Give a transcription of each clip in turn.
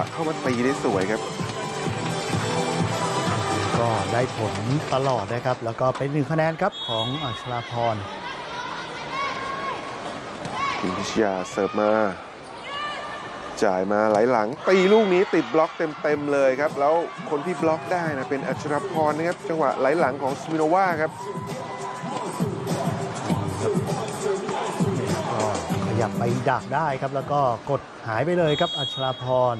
ะเข้ามาตีได้สวยครับ ก็ได้ผลตลอดนะครับ แล้วก็เป็นหนึ่งคะแนนครับของอัชราพรพิมพิชยาเสิร์ฟมา จ่ายมาไหลหลัง ตีลูกนี้ติดบล็อกเต็มๆเลยครับ แล้วคนที่บล็อกได้นะเป็นอัชรพรนะครับ จังหวะไหลหลังของสมิโนวาครับก็ขยับไปดักได้ครับ แล้วก็กดหายไปเลยครับอัชราพร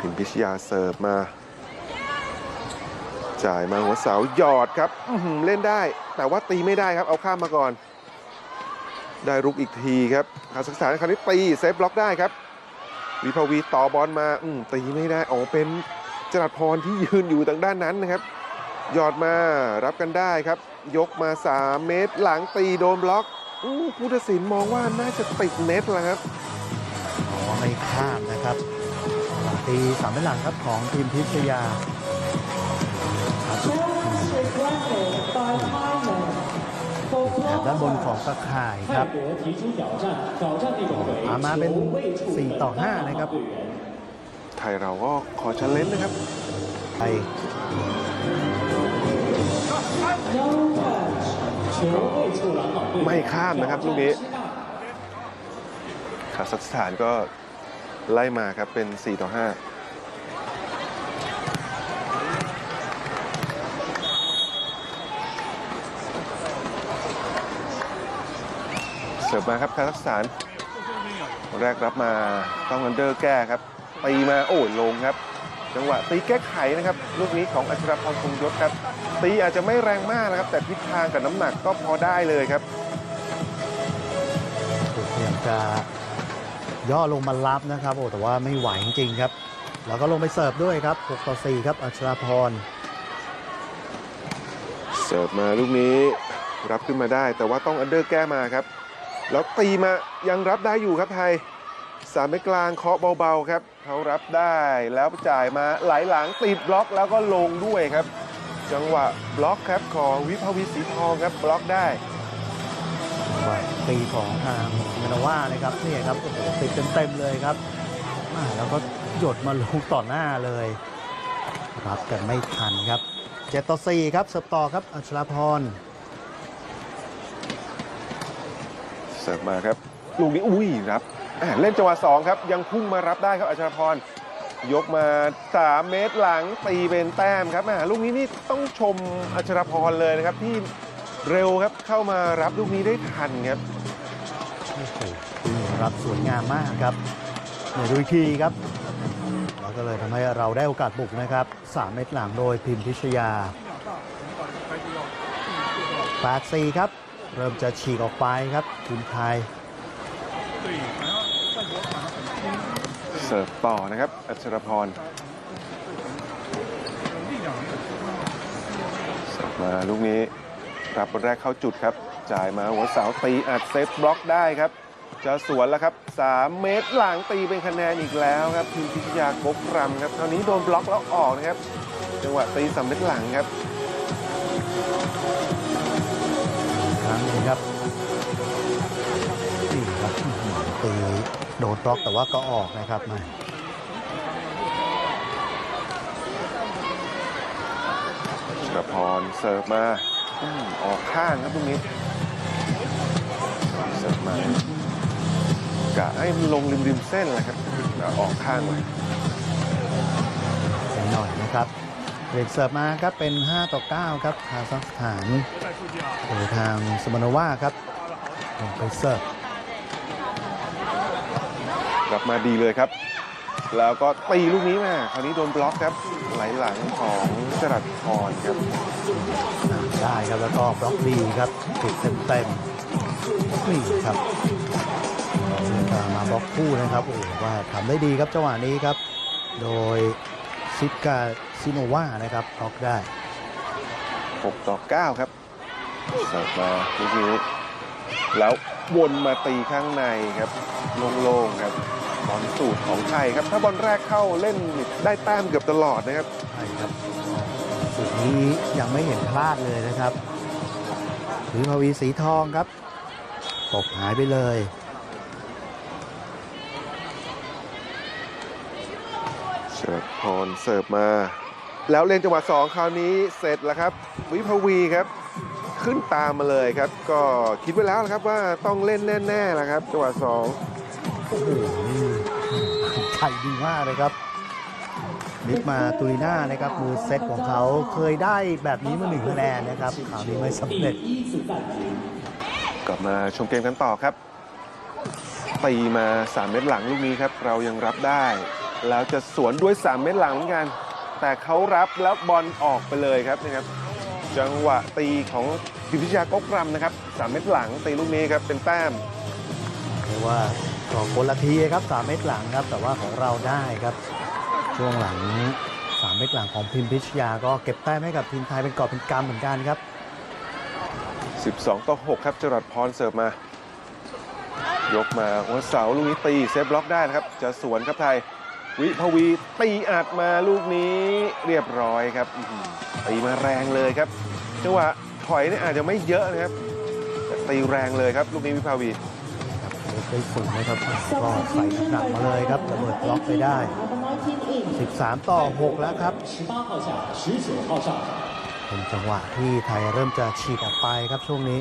พิมพิชยาเสิร์ฟมา จ่ายมาหัวเสาหยอดครับเล่นได้ แต่ว่าตีไม่ได้ครับ เอาข้ามมาก่อน ได้รุกอีกทีครับคาซัคสถานคราวนี้ตีเซฟบล็อกได้ครับ วิภาวีต่อบอลมาอืตีไม่ได้อ๋อเป็นจรัสพรที่ยืนอยู่ทางด้านนั้นนะครับหยอดมารับกันได้ครับ ยกมา 3 เมตร หลังตีโดนบล็อกอู้ผู้ตัดสินมองว่าน่าจะติดเน็ตแล้วครับอ๋อไม่ข้ามนะครับีสามเป็นหลังครับของทีมพิชยาด้านบนของตะข่ายครับอามาเป็น 4 ต่อ 5 นะครับ ไทยเราก็ขอชันเล่นนะครับไทยไม่ข้ามนะครับลูกนี้คาสักสถานก็ ไล่มาครับเป็น 4 ต่อ 5 เสิร์ฟมาครับคาซัคสถาน แรกรับมาต้องอันเดอร์แก้ครับตีมาโอ้ลงครับ จังหวะตีแก้ไขนะครับ ลูกนี้ของอัชรพรคงยศครับ ตีอาจจะไม่แรงมากนะครับ แต่ทิศทางกับน้ำหนักก็พอได้เลยครับพยายามจะ ย่อลงมารับนะครับ โอ้แต่ว่าไม่ไหวจริงๆครับ แล้วก็ลงไปเสิร์ฟด้วยครับ 6 ต่อ 4 ครับ อัชราพร เสิร์ฟมาลูกนี้รับขึ้นมาได้ แต่ว่าต้องอันเดอร์แก้มาครับ แล้วตีมายังรับได้อยู่ครับไทยสามเมตรกลางเคาะเบาๆครับเขารับได้แล้วจ่ายมาไหลหลังติดบล็อกแล้วก็ลงด้วยครับ จังหวะบล็อกครับของวิภาวีสีทองครับบล็อกได้ ตีของทางเมนว่าเลยครับนี่ครับโอ้โหติดเต็มๆเลยครับแล้วก็หยดมาลงต่อหน้าเลยรับกันไม่ทันครับ7ต่อ4ครับเสิร์ฟต่อครับอัชราพรเสิร์ฟมาครับลูกนี้อุ้ยรับเล่นจังหวะสองครับ ยังพุ่งมารับได้ครับอัชราพรยกมา 3 เมตรหลังตีเป็นแต้มครับลูกนี้นี่ต้องชมอัชราพรเลยนะครับที่ เร็วครับเข้ามารับลูกนี้ได้ทันครับโอ้โหรับสวยงามมากครับเดี๋ยวดูอีกทีครับแล้วก็เลยทำให้เราได้โอกาสบุกนะครับ 3 เม็ดหลังโดยพิมพิชยา8-4ครับ เริ่มจะฉีกออกไปครับทีมไทยเสิร์ฟต่อนะครับ อัชรพรเสิร์ฟมาลูกนี้ รับบอลแรกเข้าจุดครับ จ่ายมาหัวเสาตีอัดเซฟบล็อกได้ครับ จะสวนแล้วครับ 3 เมตรหลังตีเป็นคะแนนอีกแล้วครับทีมพิชยากกรำครับคราวนี้โดนบล็อกแล้วออกนะครับจังหวะตีสำเร็จหลังครับครั้งหนึงครับนี่ครับอื้อหือตีโดนบล็อกแต่ว่าก็ออกนะครับมาชรพรเสิร์ฟมา อืมออกข้างครับตรงนี้เสิร์ฟมากะให้มันลงริมริมๆเส้นแหละครับแล้วออกข้างเลยเสียหน่อยนะครับเบรกเสิร์ฟมาครับเป็น 5 ต่อ 9 ครับคาซัคสถานโดยทางสมานาวาครับลงไปเสิร์ฟกลับมาดีเลยครับ แล้วก็ตีลูกนี้มาคราวนี้โดนบล็อกครับไหลหลังของจรัสพรครับได้ครับแล้วก็บล็อกดีครับติดเต็มเต็มๆนี่ครับจะมาบล็อกคู่นะครับโอ้โหว่าทำได้ดีครับจังหวะนี้ครับ โดยซิกาซิโนวานะครับบล็อกได้ 6 ต่อ 9 ครับเสิร์ฟมาลูกนี้แล้ววนมาตีข้างในครับโล่งๆครับ บอลสูตรของไทยครับ ถ้าบอลแรกเข้าเล่นได้แต้มเกือบตลอดนะครับใช่ครับสุดนี้ยังไม่เห็นพลาดเลยนะครับวิภาวีสีทองครับตกหายไปเลยครับพรเสิร์ฟมา แล้วเล่นจังหวะสองคราวนี้เสร็จแล้วครับ วิภวีครับขึ้นตามมาเลยครับ ก็คิดไว้แล้วนะครับว่าต้องเล่นแน่ๆแล้วครับ จังหวะสองโอ้โห ใส่ดีมากเลยครับบิ๊กมาตูริน่านะครับมือเซตของเขาเคยได้แบบนี้มาหนึ่งคะแนนนะครับคราวนี้ไม่สำเร็จ กลับมาชมเกมกันต่อครับตีมา 3 เม็ดหลังลูกนี้ครับ เรายังรับได้ แล้วจะสวนด้วย 3 เม็ดหลังเหมือนกัน แต่เขารับแล้วบอลออกไปเลยครับนะครับ จังหวะตีของดิพิชากกรัมนะครับ 3 เม็ดหลังตีลูกนี้ครับเป็นแต้มเรีว่า ก็คนละทีครับ3เม็ดหลังครับ แต่ว่าของเราได้ครับ ช่วงหลัง 3 เม็ดหลังของพิมพิชยาก็เก็บแต้มให้กับทีมไทยเป็นกอบเป็นกำเหมือนกันครับ 12 ต่อ 6 ครับจรัสพรเสิร์ฟมา ยกมาหัวเสาลูกนี้ตีเซฟบล็อกได้นะครับ จะสวนครับไทย วิภวีตีอัดมาลูกนี้เรียบร้อยครับตีมาแรงเลยครับจังหวะถอยเนี่ยอาจจะไม่เยอะนะครับแต่ตีแรงเลยครับ ลูกนี้วิภาวี ได้ฝนนะครับก็ใส่หนักมาเลยครับระเบิดล็อกไปได้ 13 ต่อ 6 แล้วครับเป็นจังหวะที่ไทยเริ่มจะฉีกออกไปครับช่วงนี้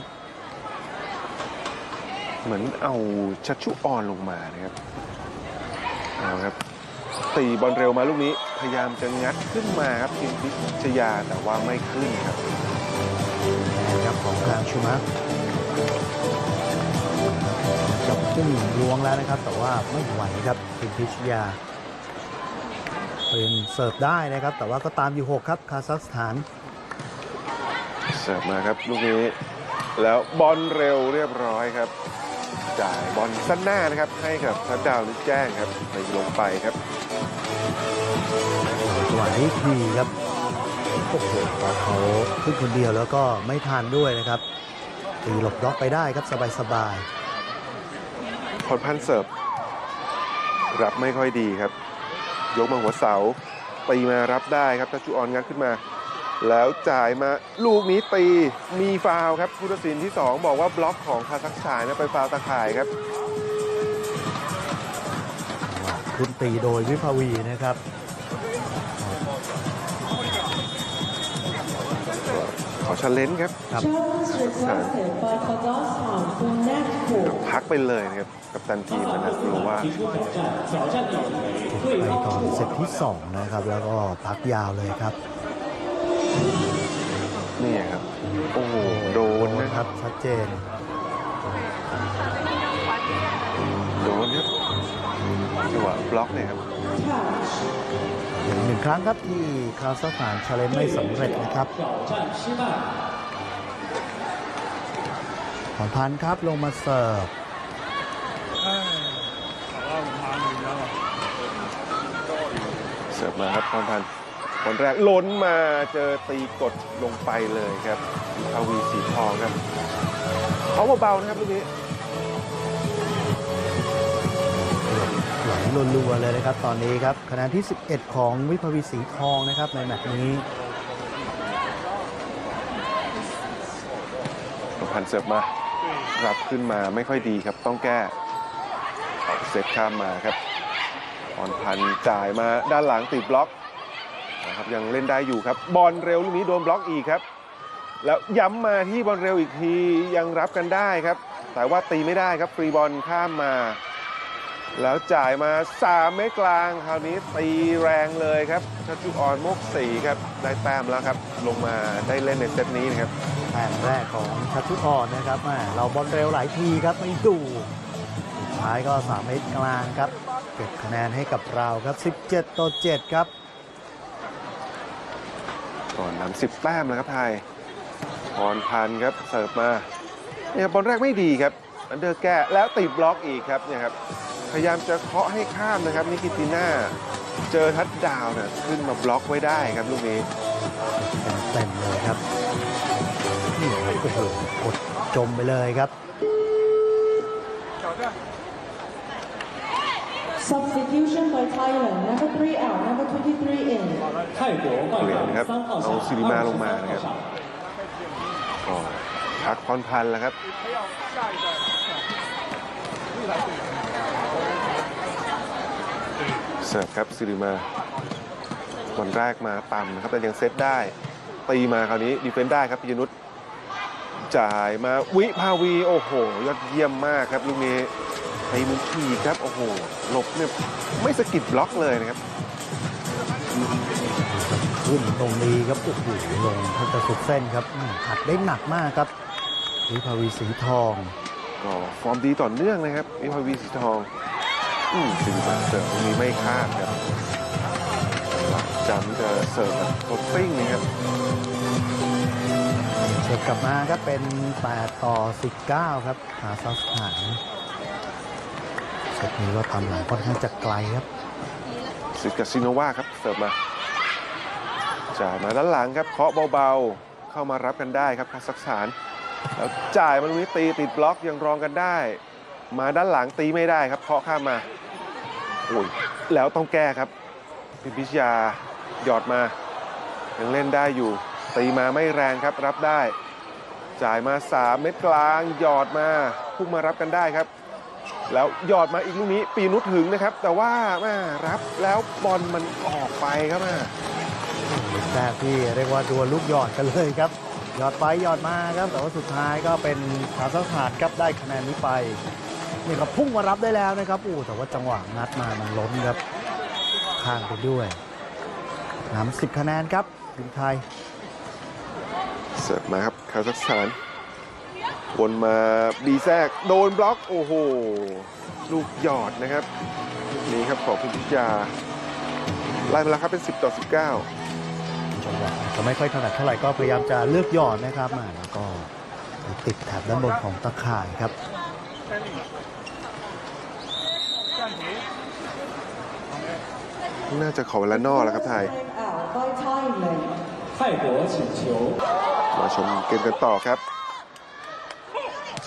เหมือนเอาชัชชุออนลงมานะครับเอาครับตีบอลเร็วมาลูกนี้พยายามจะงัดขึ้นมาครับทีมพิชยาแต่ว่าไม่ขึ้นครับครับของทางชูมัก จับขึ้นล้วงแล้วนะครับ แต่ว่าไม่ไหวครับพิมพิชยา เป็นเสิร์ฟได้นะครับ แต่ว่าก็ตามอยู่ 6 ครับคาซัคสถาน เสิร์ฟมาครับลูกนี้ แล้วบอลเร็วเรียบร้อยครับ จ่ายบอลสั้นหน้านะครับ ให้กับทัดดาวนิดแจ้งครับไปลงไปครับจังหวะนี้ทีครับโอ้โหพอเขาขึ้นคนเดียวแล้วก็ไม่ทันด้วยนะครับตีหลบล็อกไปได้ครับสบาย พรพันธ์เสิร์ฟรับไม่ค่อยดีครับ ยกมาหัวเสาตีมารับได้ครับทัชชุออนงัดขึ้นมา แล้วจ่ายมาลูกนี้ตีมีฟาวครับผู้ตัดสินที่ 2 บอกว่าบล็อกของคาซัคสถานนะไปฟาวตะข่ายครับคุณตีโดยวิภาวีนะครับ ขอชาเลนจ์ครับครับพักไปเลยนะครับ กับตันทีมนะครัวว่าไปตอนเซตที่ 2 นะครับ แล้วก็พักยาวเลยครับ นี่ครับ โอ้โห โดนนะครับ ชัดเจน โดนครับ จังหวะบล็อกเนี่ยครับหนึ่งครั้งครับที่คาซัสถานชาเลนไม่สำเร็จนะครับขอพันครับลงมาเสิร์ฟเสิร์ฟมาครับพรพันธ์คนแรกล้นมาเจอตีกดลงไปเลยครับทวีสีทองครับเขาเบาๆนะครับลูกนี้ ไหลรัวๆเลยนะครับ ตอนนี้ครับคะแนนที่ 11 ของวิภวีสีทองนะครับในแมตช์นี้พรพันเสิร์ฟมารับขึ้นมาไม่ค่อยดีครับ ต้องแก้เอาเซตข้ามมาครับพรพันจ่ายมาด้านหลังติดบล็อกนะครับยังเล่นได้อยู่ครับ บอลเร็วลูกนี้โดนบล็อกอีกครับ แล้วย้ำมาที่บอลเร็วอีกทียังรับกันได้ครับ แต่ว่าตีไม่ได้ครับฟรีบอลข้ามมา แล้วจ่ายมา3เมตรกลาง คราวนี้ตีแรงเลยครับชัชจุออนโมกสีครับ ได้แต้มแล้วครับ ลงมาได้เล่นในเซตนี้นะครับแต้มแรกของชัชชุออนนะครับแม่เราบอลเร็วหลายทีครับไม่ดูสุดท้ายก็ 3 เมตรกลางครับเก็บคะแนนให้กับเราครับ 17 ต่อ 7 ครับก่อนนำสิบแต้มแล้วครับไทยพรพันธ์ครับเสิร์ฟมาเนี่ยบอลแรกไม่ดีครับอันเดอร์แก้แล้วติดบล็อกอีกครับเนี่ยครับ พยายามจะเคาะให้ข้ามนะครับนิกิติน่าเจอทัดดาวเนี่ยขึ้นมาบล็อกไว้ได้ครับลูกนี้เต็มเลยครับโอ้โหกดจมไปเลยครับ Substitution by Thailand number three out number 23 in เปลี่ยนครับเอาซิริมาลงมานะครับก็พักพรพันแล้วครับ เสิร์ฟครับซิริมาบอลแรกมาต่ำนะครับแต่ยังเซตได้ ตีมาคราวนี้ดีเฟนต์ได้ครับปิยนุชจ่ายมาวิภาวีโอ้โห ยอดเยี่ยมมากครับลูกนี้ไอ้มือขี่ครับโอ้โหหลบเนี่ยไม่สะกิดบล็อกเลยนะครับขึ้นตรงนี้ครับโอ้โหลงแทบจะสุดเส้นครับอืมหัดได้หนักมากครับวิภาวีสีทอง ก็ฟอร์มดีต่อเนื่องนะครับวิภาวีสีทอง อืมสิริบันเสิร์ฟตรงนี้ไม่คาดครับหลักจำจะเสิร์ฟแบบโคตติ้งนะครับเสิร์ฟกลับมาครับเป็น 8 ต่อ 19 ครับหาซัสถานเซตนี้ก็ทำหลังค่อนข้างจะไกลครับสิกาซิโนวาครับเสิร์ฟมาจ่ายมาด้านหลังครับเคาะเบาๆ เข้ามารับกันได้ครับคาซัคสถาน แล้วจ่ายมาตรงนี้ตีติดบล็อกยังรองกันได้ มาด้านหลังตีไม่ได้ครับเคาะข้ามมาโอ้ยแล้วต้องแก้ครับพิมพิชยาหยอดมา ยังเล่นได้อยู่ ตีมาไม่แรงครับรับได้ จ่ายมา 3 เม็ดกลาง หยอดมาพุ่งมารับกันได้ครับ แล้วหยอดมาอีกลูกนี้ ปีนุชถึงนะครับ แต่ว่าแม่รับแล้วบอลมันออกไปครับแม่พี่เรียกว่าดวลลูกหยอดกันเลยครับ หยอดไปหยอดมาครับแต่ว่าสุดท้ายก็เป็นขาซัสถานครับได้คะแนนนี้ไป นี่ครับพุ่งมารับได้แล้วนะครับโอ้แต่ว่าจังหวะงัดมามันล้มครับข้างไปด้วยนำสิบคะแนนครับทีมไทย เสิร์ฟมาครับคาซัคสถานวนมาดีแทรกโดนบล็อกโอ้โห ลูกหยอดนะครับลูกนี้ครับของพิมพิชยาไล่มาแล้วครับเป็น 10 ต่อ 19 จังหวะจะไม่ค่อยถนัดเท่าไหร่ก็พยายามจะเลือกหยอดนะครับอ่าแล้วก็ไปติดแถบด้านบนของตะข่ายครับ น่าจะขอเวลานอกแล้วครับไทย Time out by Thailand. 泰国请求 มาชมเกมกันต่อครับ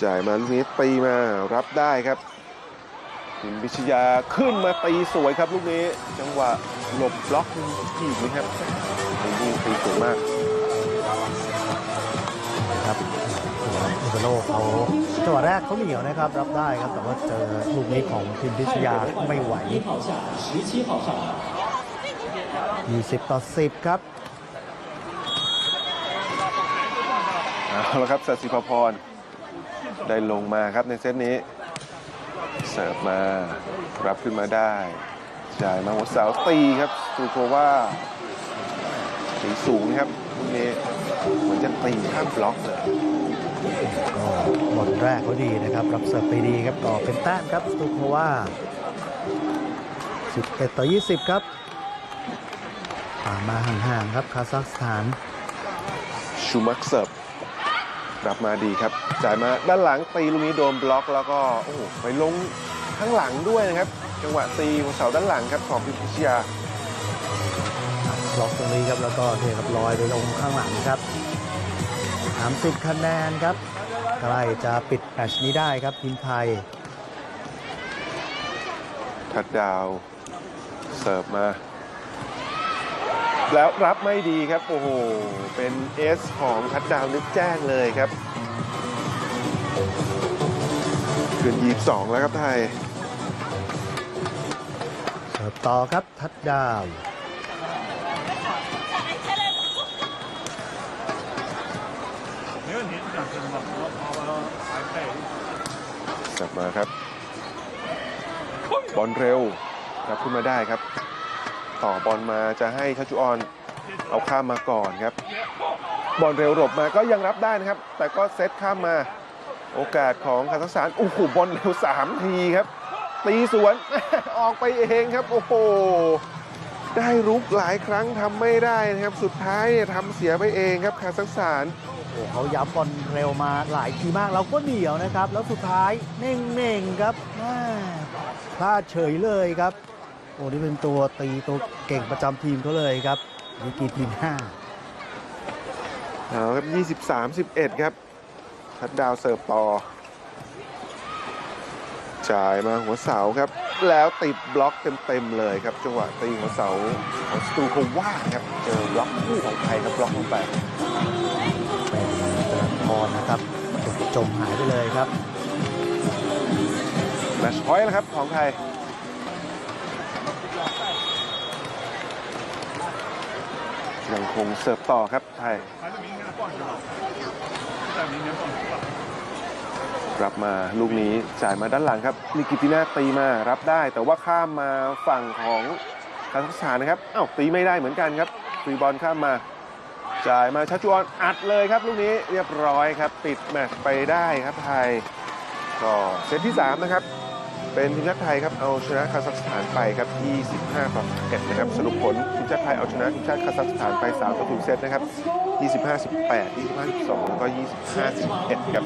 จ่ายมาลูกนี้ตีมารับได้ครับพิมพิชยาขึ้นมาตีสวยครับลูกนี้ จังหวะหลบบล็อกทีกนะครับนี่ตีสวยมาก ครับ อุตโลกเขาจังหวะแรกเขาเหนียวนะครับ รับได้ครับ แต่ว่าเจอลูกนี้ของพิมพิชยาไม่ไหว 20 ต่อ 10 ครับเอาละครับสัตสิภพร ได้ลงมาครับในเซตนี้ เสิร์ฟมา รับขึ้นมาได้จ่ายมาหัวเสาตีครับสุโกว่าสีสูงครับลูกนี้เหมือนจะตีข้ามบล็อกเลย บอลแรกเขาดีนะครับ รับเสิร์ฟไปดีครับก็เป็นแต้มครับสตูโควา11 ต่อ 20 ครับตามมาห่างๆครับคาซัคสถานชูมักเสิร์ฟรับมาดีครับ จ่ายมาด้านหลังตีลูกนี้โดนบล็อกแล้วก็โอ้โหไปลงข้างหลังด้วยนะครับ จังหวะตีหัวเสาด้านหลังครับของพิมพิชยาบล็อกตรงนี้ครับแล้วก็เทครับลอยไปลงข้างหลังครับ 30 คะแนนครับ ใกล้จะปิดแมตช์นี้ได้ครับทีมไทย ทัดดาวเสิร์ฟมา แล้วรับไม่ดีครับ โอ้โห เป็นเอสของทัดดาวนึกแจ้งเลยครับเกินยีบสองแล้วครับไทย เสิร์ฟต่อครับทัดดาว กลับมาครับ บอลเร็วรับขึ้นมาได้ครับ ต่อบอลมาจะให้ชัชจุออนเอาข้ามมาก่อนครับ บอลเร็วหลบมาก็ยังรับได้นะครับ แต่ก็เซตข้ามมาโอกาสของคาซัคสถานโอ้โหบอลเร็ว3ทีครับ ตีสวนออกไปเองครับ โอ้โหได้รุกหลายครั้งทำไม่ได้นะครับ สุดท้ายเนี่ยทำเสียไปเองครับคาซัคสถาน โอ้เขาย้ำบอลเร็วมาหลายทีมากแล้วก็เหนียวนะครับ แล้วสุดท้ายเน่งๆครับพลาดเฉยเลยครับโอ้นี่เป็นตัวตีตัวเก่งประจำทีมเขาเลยครับวิกีทีมห้าเอาครับ23 11ครับทัดดาวเสิร์ฟต่อจ่ายมาหัวเสาครับ แล้วติดบล็อกเต็มๆเลยครับจังหวะตีหัวเสาของสตูโคว่าครับเจอบล็อกคู่ของไทยครับบล็อกลงไป รนะครับจมหายไปเลยครับแมชพอยต์แล้ครับของไทยยังคงเสิร์ฟต่อครับไทยรับมาลูกนี้จ่ายมาด้านหลังครับนิกิติน่าตีมารับได้ แต่ว่าข้ามมาฝั่งของคาซัคสถานนะครับอ้าวตีไม่ได้เหมือนกันครับฟรีบอลข้ามมา จ่ายมาชัชวอนอัดเลยครับ ลูกนี้เรียบร้อยครับ ปิดแมตช์ไปได้ครับไทย ก็เซตที่ 3 นะครับ เป็นทีมชาติไทยครับเอาชนะคาซัคสถานไปครับ 25 ต่อ11นะครับสรุปผลทีมชาติไทยเอาชนะทีมชาติคาซัคสถานไป3ต่อ0เซตนะครับ 25 18 25 12 แล้วก็ 25 11ครับ